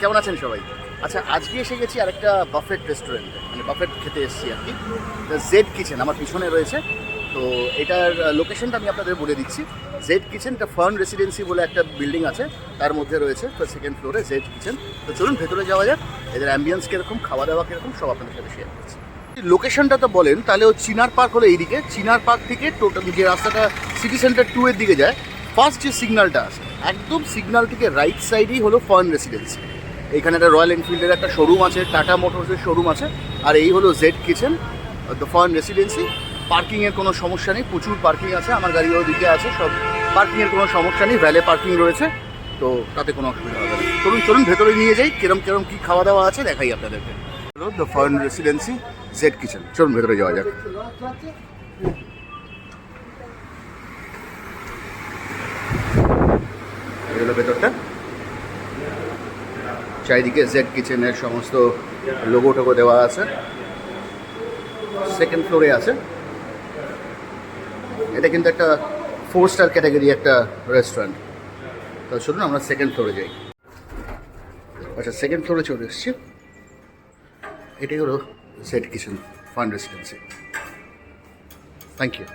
কেমন আছেন সবাই? আচ্ছা আজকে এসে গেছি আরেকটা বাফেট রেস্টুরেন্টে মানে বাফেট খেতে এসেছি আর কি। জেড কিচেন আমার পিছনে রয়েছে। তো এটার লোকেশনটা আমি আপনাদের বলে দিচ্ছি। জেড কিচেন এটা ফার্ন রেসিডেন্সি বলে একটা বিল্ডিং আছে। তার মধ্যে রয়েছে তো সেকেন্ড ফ্লোরে জেড কিচেন তো চলুন ভেতরে যাওয়া যাক। এদের অ্যাম্বিয়েন্স কীরকম খাওয়া দাওয়া কীরকম, সব আপনাদের সাথে শেয়ার করছি। লোকেশনটা তো বলেন, তাহলে ও চিনার পার্ক হলো এইদিকে। চিনার পার্ক থেকে টোটাল যে রাস্তাটা সিটি সেন্টার টু এর দিকে যায় ফার্স্ট যে সিগনালটা আছে একদম সিগন্যাল থেকে রাইট সাইডেই হলো ফার্ন রেসিডেন্সি এখানে একটা রয়্যাল এনফিল্ডের একটা শোরুম আছে টাটা মোটরসের শোরুম আছে, আর এই হলো Z Kitchen the Fern Residency পার্কিংয়ের কোনো সমস্যা নেই, প্রচুর পার্কিং আছে, আমার গাড়ি ওদিকে আছে, সব পার্কিংয়ের কোনো সমস্যা নেই ভ্যালে পার্কিং রয়েছে, তো তাতে কোনো অসুবিধা হবে না। চলুন চলুন, ভেতরে নিয়ে যাই, কিরম কিরম কী খাওয়া দাওয়া আছে, দেখাই আপনাদেরকে। হলো the Fern Residency Z Kitchen চলুন, ভেতরে যাওয়া যাক। ভেতরটা। চারিদিকে জেড কিচেনের সমস্ত লোগো টোগো দেওয়া আছে। সেকেন্ড ফ্লোরে আছে। এটা কিন্তু একটা ফোর স্টার ক্যাটাগরি একটা রেস্টুরেন্ট তো শুনুন আমরা সেকেন্ড ফ্লোরে যাই। আচ্ছা সেকেন্ড ফ্লোরে চলে এসেছি। এটাই হলো Z Kitchen Fern Residency thank you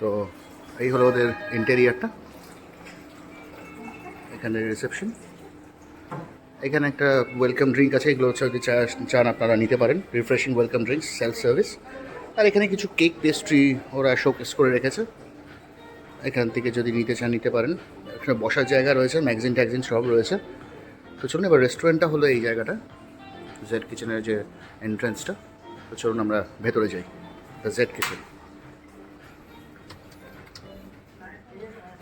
তো এই হলো ওদের ইন্টেরিয়ারটা এখানে রিসেপশন এখানে একটা ওয়েলকাম ড্রিঙ্ক আছে, এগুলো হচ্ছে চান আপনারা নিতে পারেন। Refreshing welcome drinks self service আর এখানে কিছু কেক পেস্ট্রি ওরা শোকেস করে রেখেছে। এখান থেকে যদি নিতে চান, নিতে পারেন। এখানে বসার জায়গা রয়েছে ম্যাগজিন ট্যাগজিন সব রয়েছে। তো চলুন, এবার রেস্টুরেন্টটা হলো এই জায়গাটা জেড কিচেনের যে এন্ট্রান্সটা তো চলুন, আমরা ভেতরে যাই জেড কিচেন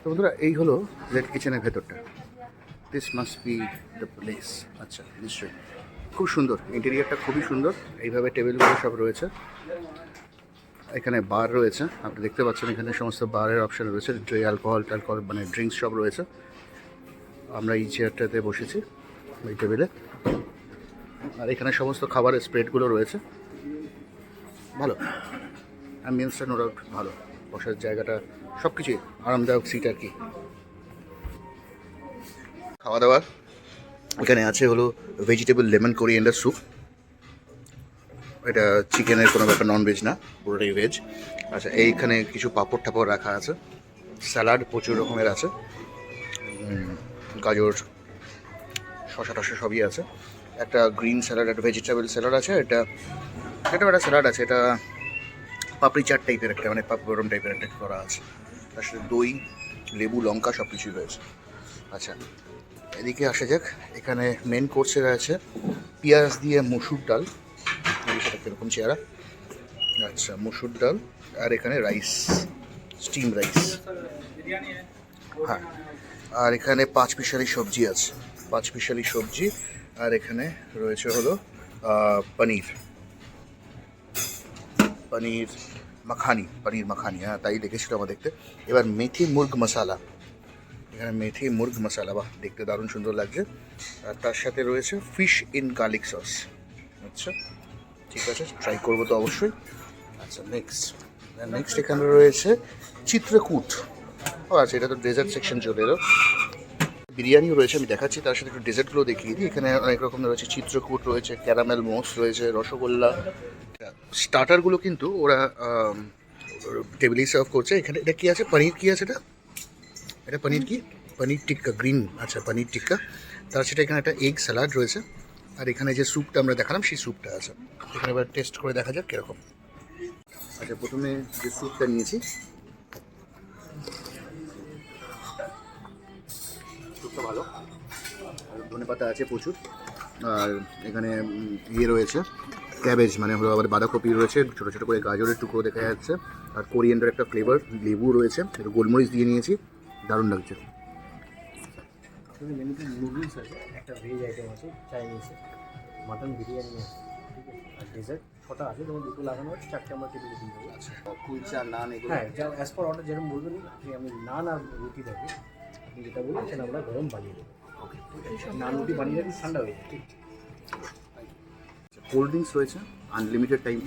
তো বন্ধুরা, এই হলো জেড কিচেনের ভেতরটা। This must be the place আচ্ছা নিশ্চয়ই। খুব সুন্দর। ইন্টেরিয়ারটা খুবই সুন্দর। এইভাবে টেবিলগুলো সব রয়েছে। এখানে বার রয়েছে। আপনি দেখতে পাচ্ছেন এখানে সমস্ত বারের অপশন রয়েছে। অ্যালকোহল ট্যালকোহল মানে ড্রিঙ্কস সব রয়েছে। আমরা এই চেয়ারটাতে বসেছি, এই টেবিলে আর এখানে সমস্ত খাবারের স্প্রেডগুলো রয়েছে। ভালো। অ্যাম্বিয়েন্সটা নো ডাউট ভালো। বসার জায়গাটা সব কিছুই আরামদায়ক সিট আর কি। খাওয়া দাওয়ার এখানে আছে হলো ভেজিটেবল লেমন কোরিয়েন্ডার স্যুপ এটা চিকেনের কোনো ব্যাপার নন ভেজ না, পুরোটাই ভেজ আচ্ছা এইখানে কিছু পাঁপড় টাপড় রাখা আছে। স্যালাড প্রচুর রকমের আছে। গাজর শশা টশা সবই আছে। একটা গ্রিন স্যালাড, একটা ভেজিটেবল স্যালাড আছে এটা এটা একটা স্যালাড আছে, এটা পাপড়ি চাট টাইপের একটা মানে পাপ গরম টাইপের একটা করা আছে। তার সাথে দই, লেবু, লঙ্কা সব কিছুই রয়েছে। আচ্ছা এদিকে আসা যাক, এখানে মেন কোর্সে রয়েছে পেঁয়াজ দিয়ে মসুর ডাল। সেটা কীরকম চেহারা? আচ্ছা মসুর ডাল আর এখানে রাইস স্টিম রাইস হ্যাঁ আর এখানে পাঁচ পিসারি সবজি আছে। পাঁচ পিসারি সবজি, আর এখানে রয়েছে হলো পনির। পনির মাখানি পনির মাখানি হ্যাঁ তাই দেখেছিল আমার দেখতে। এবার মেথি মুর্গ মশালা। মেথি, মুর্গ, মশালা। বাহ, দেখতে দারুণ সুন্দর লাগছে। আর তার সাথে রয়েছে ফিশ ইন গার্লিক সস আচ্ছা ঠিক আছে ট্রাই করব তো অবশ্যই। আচ্ছা নেক্সট নেক্সট এখানে রয়েছে চিত্রকূট। ও আচ্ছা এটা তো ডেজার্ট সেকশন চলে এলো। বিরিয়ানিও রয়েছে, আমি দেখাচ্ছি, তার সাথে একটু ডেজার্টগুলো দেখিয়ে দিই। এখানে অনেক রকমের রয়েছে, চিত্রকূট রয়েছে ক্যারামেল মোস রয়েছে, রসগোল্লা। স্টার্টারগুলো কিন্তু ওরা টেবিলেই সার্ভ করছে। এখানে এটা কী আছে? পনির কী আছে এটা? এটা পনির কি? পনির টিক্কা, গ্রিন আচ্ছা পনির টিক্কা। তার সাথে এখানে একটা এগ স্যালাড রয়েছে। আর এখানে যে স্যুপটা আমরা দেখালাম, সেই স্যুপটা আছে। এখানে এবার টেস্ট করে দেখা যাক কীরকম। আচ্ছা প্রথমে যে স্যুপটা নিয়েছি। স্যুপটা ভালো। আর ধনে পাতা আছে প্রচুর। আর এখানে ইয়ে রয়েছে ক্যাবেজ মানে হলো আবার বাঁধাকপি রয়েছে, ছোটো ছোটো করে গাজরের টুকরো দেখা যাচ্ছে। আর কোরিয়েন্ডার একটা ফ্লেভার লেবু রয়েছে গোলমরিচ দিয়ে নিয়েছি। দারুণ লাগছে। মেনুতে নুডলস আছে একটা ভেজ আইটেম আছে চাইনিজ মাটন বিরিয়ানি আছে ঠিক আছে? আর ডেজার্ট ছটা আছে যেমন দুটো লাগানো আছে চারটে আমরা টেবিলে দিয়ে দেবো। আচ্ছা কুলচা নান এগুলো? হ্যাঁ যা অ্যাজ পার অর্ডার যেরকম বলবেন আমি নান আর রুটি থাকে আপনি যেটা বলবেন সেটা আমরা গরম বানিয়ে দেবো। নান রুটি বানিয়ে রাখি ঠান্ডা হয়ে যায় ঠিক? কোল্ড ড্রিঙ্কস রয়েছে আনলিমিটেড টাইম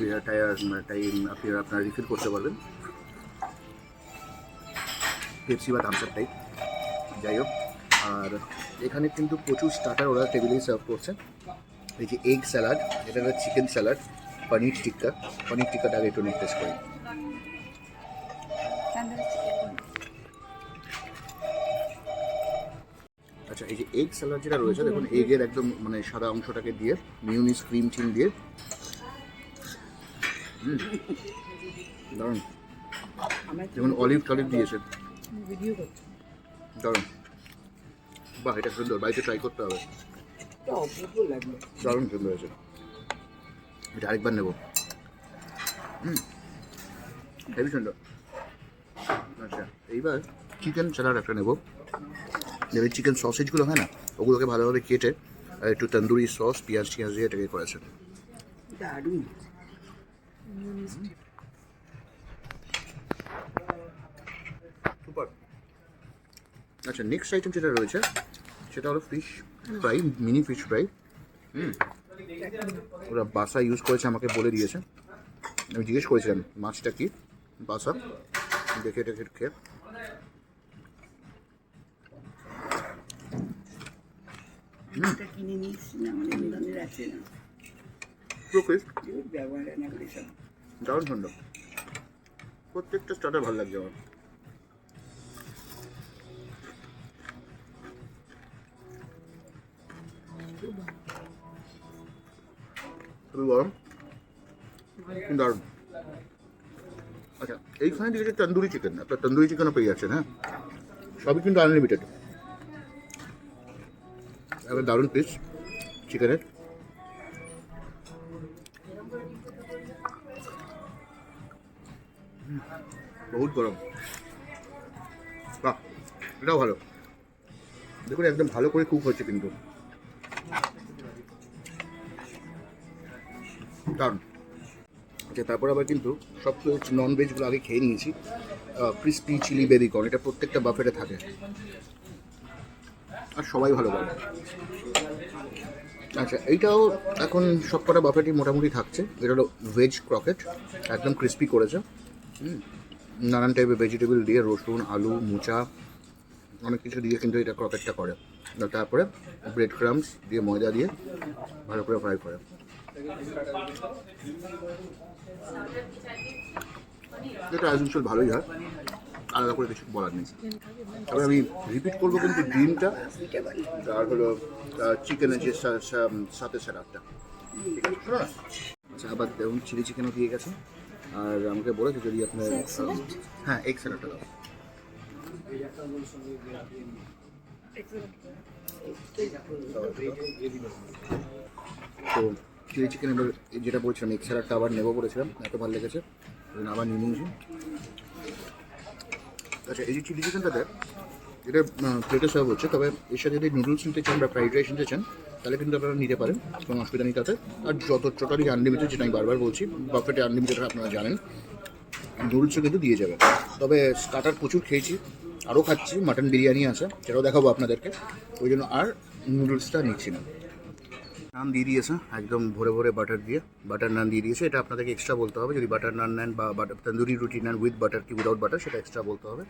টাইম আপনি আপনারা রিফিল করতে পারবেন। পেপসি বা থামস টাইপ যাই হোক, আর এখানে কিন্তু প্রচুর স্টার্টার ওরা টেবিলেই সার্ভ করছে। এই যে এগ স্যালাড এটা হচ্ছে চিকেন স্যালাড পনির টিক্কা পনির টিক্কাটা আগে একটু টেস্ট করি। আচ্ছা এই যে এগ স্যালাড যেটা রয়েছে, দেখুন এগের একদম মানে সাদা অংশটাকে দিয়ে মিউনিস ক্রিম চিম দিয়ে। দারুণ। যেমন অলিভ টলিভ দিয়েছে। ভিডিও করছি। দারুণ। বাহ এটা সুন্দর। বাড়িতে ট্রাই করতে হবে। অপূর্ব লাগল। দারুণ সুন্দর হয়েছে। এটা আরেকবার নেব। হুম। হেভি সুন্দর। আচ্ছা এইবার চিকেন স্যালাড একটা নেব। যেমন চিকেন সসেজগুলো হয় না? ওগুলোকে ভালোভাবে কেটে আর একটু তন্দুরি সস পেঁয়াজ টিয়াজ দিয়ে এটাকে করেছে দারুণ। আচ্ছা নেক্সট আইটেম যেটা রয়েছে সেটা হলো fish fry mini fish fry হুম ওরা বাসা ইউজ করেছে আমাকে বলে দিয়েছে। আমি জিজ্ঞেস করেছিলাম মাছটা কি? বাসা। দেখে দেখে খেয়ে। কিনে নিয়েছি আমাদের আছে না। দারুণ সুন্দর। প্রত্যেকটা স্টার্টার ভালো লাগছে আমার। গরম দারুণ। আচ্ছা এইখানে দিয়েছে তন্দুরি চিকেন আপনার তন্দুরি চিকেনও পেয়ে যাচ্ছেন হ্যাঁ? সবই কিন্তু আনলিমিটেড এবার দারুণ পিস চিকেনের বহুত গরম। বাহ, এটাও ভালো। দেখুন, একদম ভালো করে কুক হচ্ছে কিন্তু। দারুণ আচ্ছা তারপর আবার কিন্তু সব নন ভেজগুলো আগে খেয়ে নিয়েছি। ক্রিস্পি চিলি বেবিকর্ন এটা প্রত্যেকটা বাফেটে থাকে। আর সবাই ভালো বলে আচ্ছা এইটাও এখন সবকটা বাফেটই মোটামুটি থাকছে। এটা হলো ভেজ ক্রকেট একদম ক্রিস্পি করেছে। নানান টাইপের ভেজিটেবল দিয়ে রসুন, আলু, মোচা, অনেক কিছু দিয়ে কিন্তু এটা ক্রকেটটা করে। তারপরে ব্রেড ক্রামস দিয়ে ময়দা দিয়ে ভালো করে ফ্রাই করে। এটা অ্যাজ ইউজুয়াল ভালোই হয়। আলাদা করে কিছু বলার নেই। তবে আমি রিপিট করব কিন্তু ডিমটা আর হলো চিকেনের যে সাথে স্যালাডটা। আচ্ছা আবার দেখুন চিলি চিকেনও দিয়ে গেছে। আর আমাকে বলেছে যদি আপনার হ্যাঁ এগ স্যালাডটা দাও। তো চিলি চিকেন এবার যেটা বলছিলাম এগ স্যালাডটা আবার নেব বলেছিলাম, এত ভালো লেগেছে। আবার নিয়ে নিয়েছি। আচ্ছা এই যে চিলি চিকেনটাতে এটা প্লেটে সার্ভ হচ্ছে, তবে এর সাথে যদি নুডলস নিতে চান বা ফ্রাইড রাইস নিতে চান, তাহলে কিন্তু আপনারা নিতে পারেন, কোনো অসুবিধা নেই তাতে। আর যত টোটালি আনলিমিটেড যেটা আমি বারবার বলছি বাফেটে আনলিমিটেড আপনারা জানেন নুডলসও কিন্তু দিয়ে যাবে তবে স্টার্টার প্রচুর খেয়েছি, আরও খাচ্ছি মাটন বিরিয়ানি আছে, সেটাও দেখাবো আপনাদেরকে। ওই জন্য আর নুডলসটা নিচ্ছি না। নান দিয়ে দিয়েছে, একদম ভরে ভরে বাটার দিয়ে। বাটার নান দিয়ে দিয়েছে, এটা আপনাদেরকে এক্সট্রা বলতে হবে। যদি বাটার নান নেন বা বাটার তন্দুরি রুটি নেন উইথ বাটার কি উইদাউট বাটার সেটা এক্সট্রা বলতে হবে।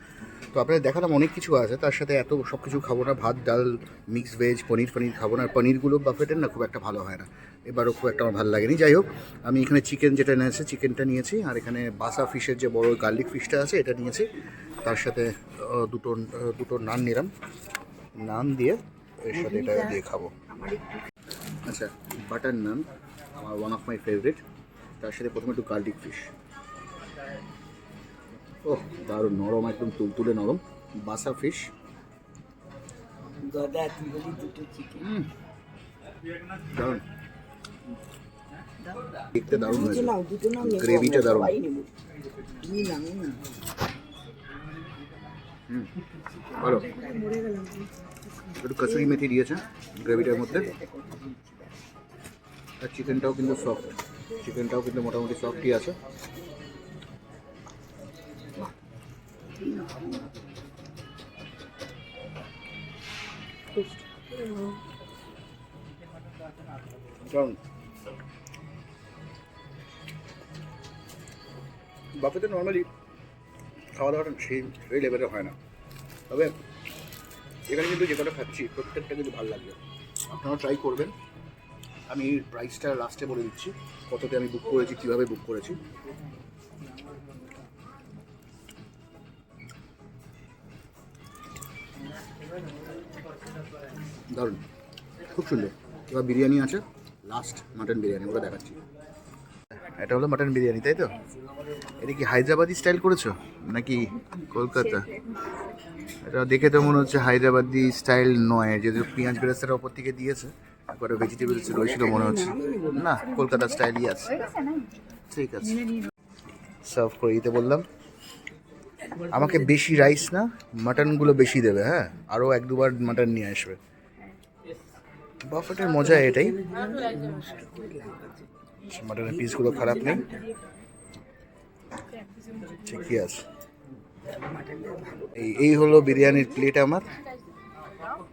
তো আপনাদের দেখালাম অনেক কিছু আছে, তার সাথে এত সব কিছু খাব না, ভাত, ডাল মিক্স ভেজ পনির পনির খাব না। আর পনিরগুলো বাফেটের না খুব একটা ভালো হয় না। এবারও খুব একটা আমার ভালো লাগেনি। যাই হোক, আমি এখানে চিকেন যেটা নিয়েছি চিকেনটা নিয়েছি, আর এখানে বাসা ফিশের যে বড় গার্লিক ফিশটা আছে, এটা নিয়েছি। তার সাথে দুটো দুটো নান নিলাম। নান দিয়ে এর সাথে এটা দিয়ে খাব। আচ্ছা বাটার নান আমার ওয়ান অফ মাই ফেভারিট তার সাথে প্রথমে একটু গার্লিক ফিশ ওহ দারুণ নরম একদম তুলতুলে নরম। বাসা ফিশ গদা তুই দুটো চিকেন দারুণ। দেখতে দারুণ হয়েছে। গ্রেভিটা দারুণ। ভালো। একটু কসুরি মেথি দিয়েছে গ্রেভিটার মধ্যে। আর চিকেনটাও কিন্তু সফট চিকেনটাও কিন্তু মোটামুটি সফটই আছে। বাফেতে নর্মালি খাওয়া দাওয়াটা সেই সেই লেভেলে হয় না। তবে এখানে কিন্তু যে কটা খাচ্ছি, প্রত্যেকটা কিন্তু ভালো লাগবে। আপনারা ট্রাই করবেন। আমি প্রাইসটা লাস্টে বলে দিচ্ছি, কততে আমি বুক করেছি, কীভাবে বুক করেছি। দারুণ, খুব সুন্দর। এবার বিরিয়ানি আছে লাস্ট মাটন বিরিয়ানি, ওটা দেখাচ্ছি। এটা হলো মাটন বিরিয়ানি, তাই তো? এটা কি হায়দ্রাবাদি স্টাইল করেছ, নাকি কলকাতা? এটা দেখে তো মনে হচ্ছে হায়দ্রাবাদি স্টাইল নয় যদি পেঁয়াজ বেরেস্তাটা ওপর থেকে দিয়েছে। কটা ভেজিটেবলস রয়েছিল মনে হচ্ছে। না কলকাতা স্টাইলই আছে। ঠিক আছে। সার্ভ করে দিতে বললাম। আমাকে বেশি রাইস না মাটনগুলো বেশি দেবে হ্যাঁ? আরও এক দুবার মাটন নিয়ে আসবে। বাফেটের মজা এটাই। মাটনের পিসগুলো খারাপ নেই। ঠিকই আছে। এই এই হলো বিরিয়ানির প্লেট আমার।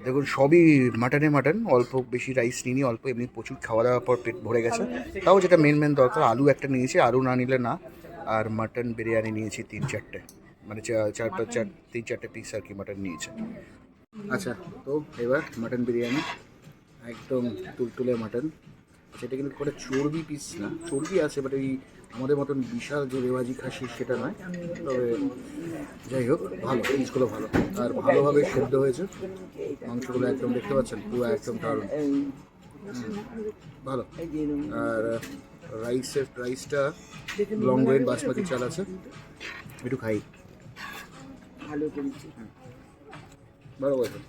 দেখুন, সবই মাটনে মাটন অল্প বেশি রাইস নিইনি, অল্প এমনি প্রচুর খাওয়া দাওয়ার পর পেট ভরে গেছে। তাও যেটা মেন মেন দরকার, আলু একটা নিয়েছি, আলু না নিলে না। আর মাটন বিরিয়ানি নিয়েছি তিন চারটে। মানে চা- চার পাঁচ চার, তিন চারটে পিস আর কি মাটন নিয়েছে। আচ্ছা তো এবার মাটন বিরিয়ানি, একদম তুলতুলে মাটন সেটা কিন্তু করে চর্বি পিস না। চর্বি আছে বাট এই আমাদের মতন বিশাল যে রেওয়াজি খাসি সেটা নয়। তবে যাই হোক ভালো পিসগুলো ভালো। আর ভালোভাবে সেদ্ধ হয়েছে। মাংসগুলো একদম দেখতে পাচ্ছেন পুরো একদম দারুণ। ভালো। আর রাইসের রাইসটা লং গ্রেন বাসমতি চাল আছে। একটু খাই। ভালো করেছি। ভালো বলছেন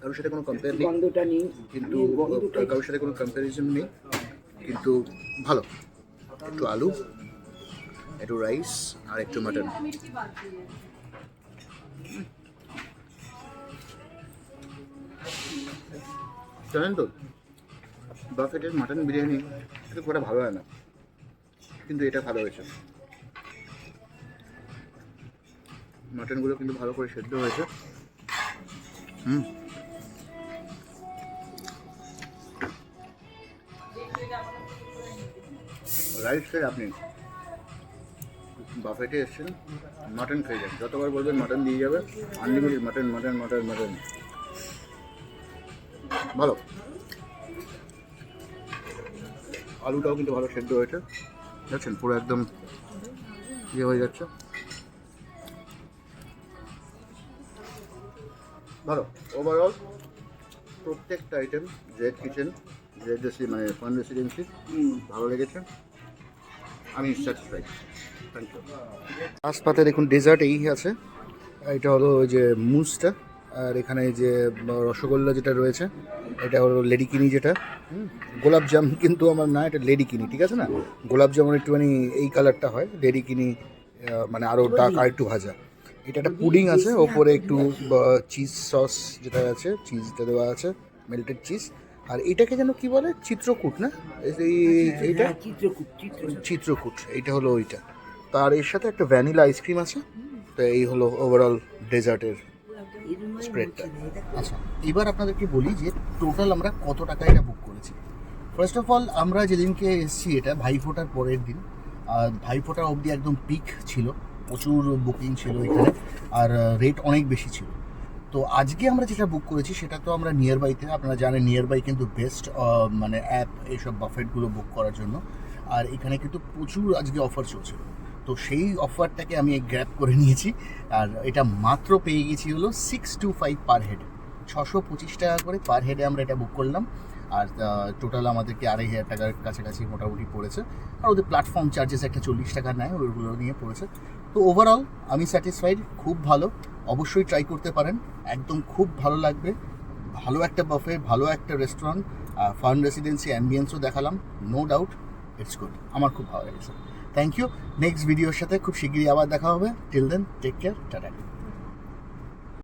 কারোর সাথে কোনো কম্পেয়ার নেই। গন্ধটা নেই। কিন্তু কারোর সাথে কোনো কম্প্যারিজন নেই। কিন্তু ভালো। একটু আলু একটু রাইস আর একটু মাটন জানেন তো বাফেটের মাটন বিরিয়ানি এটা খুব একটা ভালো হয় না। কিন্তু এটা ভালো হয়েছে। মাটনগুলো কিন্তু ভালো করে সেদ্ধ হয়েছে। হুম। রাইস খেয়ে আপনি বাফেটে এসেছেন, মাটন খেয়ে যান। যতবার বলবেন মাটন দিয়ে যাবে unlimited mutton mutton mutton mutton. ভালো। আলুটাও কিন্তু ভালো সেদ্ধ হয়েছে। দেখছেন, পুরো একদম ইয়ে হয়ে যাচ্ছে। ভালো। ওভারঅল প্রত্যেকটা আইটেম জেড কিচেন জেড মানে ফান রেসিডেন্সি ভালো লেগেছে। আমি স্যাটিসফাইড থ্যাংক ইউ লাস্ট পাতে দেখুন ডেজার্ট এই আছে। এটা হলো ওই যে মুসটা আর এখানে যে রসগোল্লা যেটা রয়েছে এটা হলো লেডিকিনি যেটা। হুম, গোলাপ জাম কিন্তু আমার না এটা লেডিকিনি ঠিক আছে না? গোলাপ জামুন একটুখানি এই কালারটা হয় লেডিকিনি মানে আরও ডার্ক আর একটু ভাজা। এটা একটা পুডিং আছে ওপরে একটু চিজ সস যেটা আছে চিজটা দেওয়া আছে মেল্টেড চিজ আর এটাকে যেন কি বলে? চিত্রকূট না? এই এইটা? চিত্রকূট চিত্রকূট। চিত্রকূট এইটা হলো ওইটা। তার এর সাথে একটা ভ্যানিলা আইসক্রিম আছে। তো এই হলো ওভারঅল ডেজার্টের স্প্রেডটা আচ্ছা এবার আপনাদেরকে বলি যে টোটাল আমরা কত টাকা এটা বুক করেছি। ফার্স্ট অফ অল আমরা যেদিনকে এসেছি এটা ভাইফোঁটার পরের দিন। আর ভাইফোঁটা অবধি একদম পিক ছিল। প্রচুর বুকিং ছিল এখানে। আর রেট অনেক বেশি ছিল। তো আজকে আমরা যেটা বুক করেছি, সেটা তো আমরা নিয়ার বাইতে আপনারা জানেন নিয়ার বাই কিন্তু বেস্ট মানে অ্যাপ এইসব বাফেটগুলো বুক করার জন্য। আর এখানে কিন্তু প্রচুর আজকে অফার চলছিল তো সেই অফারটাকে আমি গ্র্যাপ করে নিয়েছি। আর এটা মাত্র পেয়ে গেছি হলো six two five per head ছশো পঁচিশ টাকা করে পার হেডে আমরা এটা বুক করলাম। আর টোটাল আমাদেরকে আড়াই হাজার টাকার কাছাকাছি মোটামুটি পড়েছে। আর ওদের প্ল্যাটফর্ম চার্জেস একটা চল্লিশ টাকা নেয় ওইগুলো নিয়ে পড়েছে। তো ওভারঅল আমি স্যাটিসফাইড খুব ভালো। অবশ্যই ট্রাই করতে পারেন। একদম খুব ভালো লাগবে। ভালো একটা বাফে ভালো একটা রেস্টুরেন্ট ফার্ন রেসিডেন্সি অ্যাম্বিয়েন্সও দেখালাম। নো ডাউট ইটস গুড আমার খুব ভালো লেগেছে। থ্যাংক ইউ নেক্সট ভিডিওর সাথে খুব শীঘ্রই আবার দেখা হবে। Till then take care tata